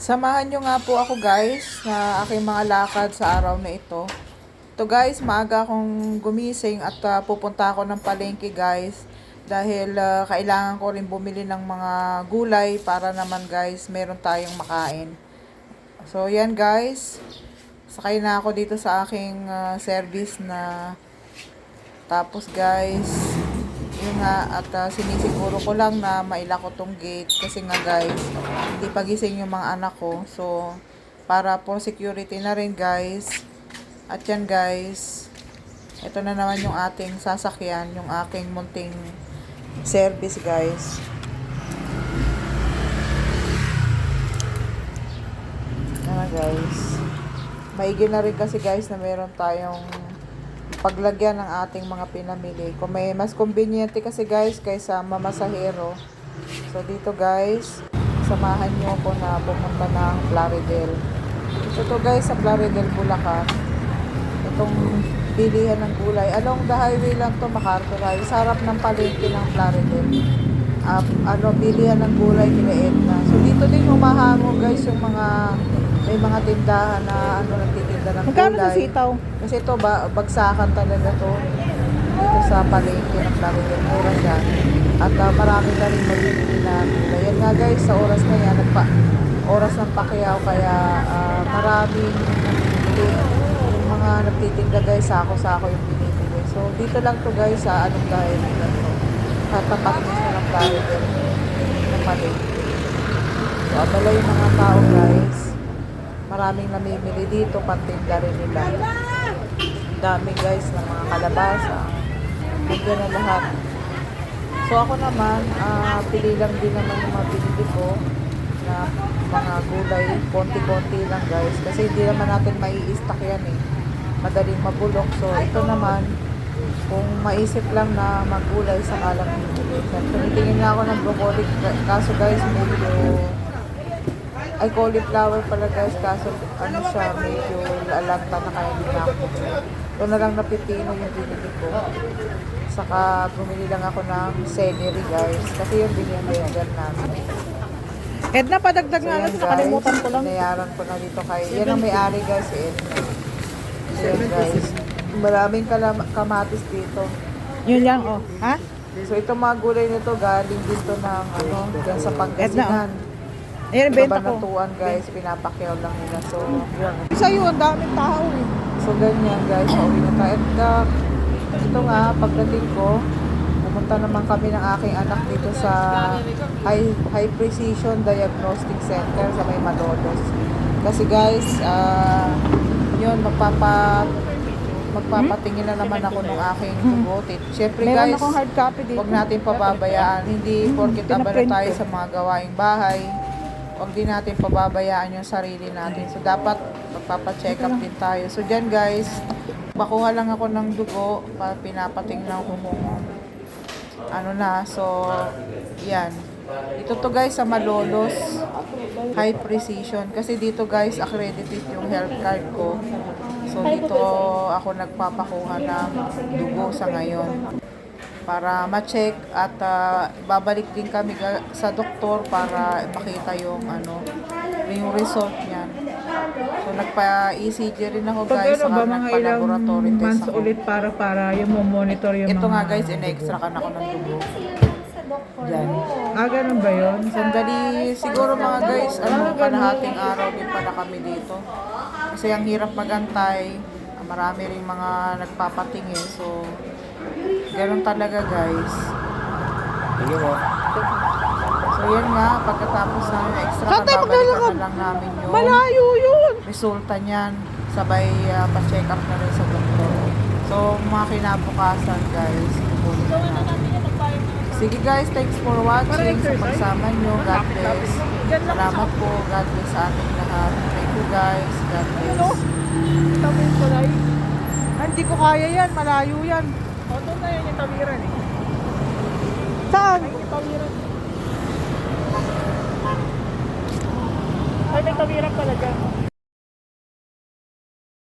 Samahan nyo nga po ako guys na aking mga lakad sa araw na ito. Ito guys, maaga akong gumising at ah, pupunta ako ng palengke guys. Dahil ah, kailangan ko rin bumili ng mga gulay para naman guys meron tayong makain. So yan guys, sakay na ako dito sa aking ah, service na tapos guys, yun nga, at ah, sinisiguro ko lang na maila ko tong gate kasi nga guys, hindi pa gising yung mga anak ko. So, para for security na rin guys. At yan guys, ito na naman yung ating sasakyan, yung aking munting service guys. Yan na guys. Maigi na rin kasi guys na meron tayong paglagyan ng ating mga pinamili. Kung may mas convenient kasi guys kaysa mamasahero. So dito guys, samahan nyo ako na pumunta ng Plaridel. Ito to guys sa Plaridel, Bulacan. Itong bilihan ng gulay. Along the highway lang to, MacArthur Highway. Sa harap ng palengke ng Plaridel. Uh, ano, bilihan ng gulay kila Edna. So dito din humahango guys yung mga may mga tindahan na ano nagtitinda ng Magkano sa sitaw? Kasi ito, ba, bagsakan talaga to dito sa palengke ng Plaridel. Mura siya. At ah, marami na rin mabibili na gulay. Yan nga guys, sa oras na yan, nagpa, oras ng pakiyaw, kaya ah, maraming. Yung mga nagtitinda guys, sako-sako yung binibili. So, dito lang to guys, sa anong dahil nila to. Katapat mismo ng Plaridel ng palengke. So, abala yung mga tao guys. Maraming namimili dito, pantinda rin nila. Dami guys ng mga kalabasa. Nandiyan na lahat. So ako naman, ah, pili lang din naman yung mga binili ko na mga gulay, konti-konti lang guys. Kasi hindi naman natin mai stock yan eh. Madaling mabulok. So ito naman, kung maisip lang na magulay sa kalang bibili. Tumitingin nga ako ng broccoli. Kaso guys, medyo ay cauliflower pala guys. Kaso ano siya medyo lalanta na kaya hindi na ako ito na lang na pipino yung binili ko. Saka bumili lang ako ng celery guys. Kasi yung binili namin. Edna, padagdag nga lang. Nakalimutan ko lang. binayaran ko na dito kay yan ang may-ari guys si Edna So, yan guys. maraming kamatis dito. Yun lang, oh. Ha? so itong mga gulay nito galing dito ng ano dyan sa Pangasinan Ayan, benta ko. banatuan guys, pinapakyaw lang nila. So, yun. Sa'yo, ang daming tao eh. So, ganyan guys, pauwi na tayo. At uh, ito nga, pagdating ko, pumunta naman kami ng aking anak dito sa High, High Precision Diagnostic Center sa may Malolos. Kasi guys, ah yun, magpapa magpapatingin na naman ako ng aking dugo. Siyempre Meron guys, akong hard copy dito. Huwag natin pababayaan. Hindi porkit abala tayo sa mga gawaing bahay. Huwag din natin pababayaan yung sarili natin. So, dapat magpapacheck up din tayo. So, dyan guys, makuha lang ako ng dugo. Pa, pinapatingnan ko kung ano na. So, yan. Ito to guys sa Malolos High Precision. Kasi dito guys, accredited yung health card ko. So, dito ako nagpapakuha ng dugo sa ngayon para ma-check at ah, babalik din kami sa doktor para makita yung ano yung result niyan. So nagpa-ECG rin ako guys Pag sa ano ba, mga ilang months ako. ulit para para yung monitor yung Ito mga... nga guys, in-extra ka na ako ng dugo. Yan. Ah, ganun ba yun? Sandali, siguro mga guys, ano, kalahating araw din pala kami dito. Kasi ang hirap magantay, ah, marami rin mga nagpapatingin. So, ganun talaga guys. So, yan nga, pagkatapos namin extra Tatay, babalikan maglalakad. na lang namin yung Malayo yun! resulta niyan. Sabay uh, pa-check up na rin sa doktor. So, mga kinabukasan guys, kukunin na namin. Sige guys, thanks for watching sa pagsama nyo. God bless. Salamat po. God bless sa ating lahat. Thank you guys. God bless. Lang. Ah, Hindi ko kaya yan, malayo yan. O, doon na yun yung tawiran eh.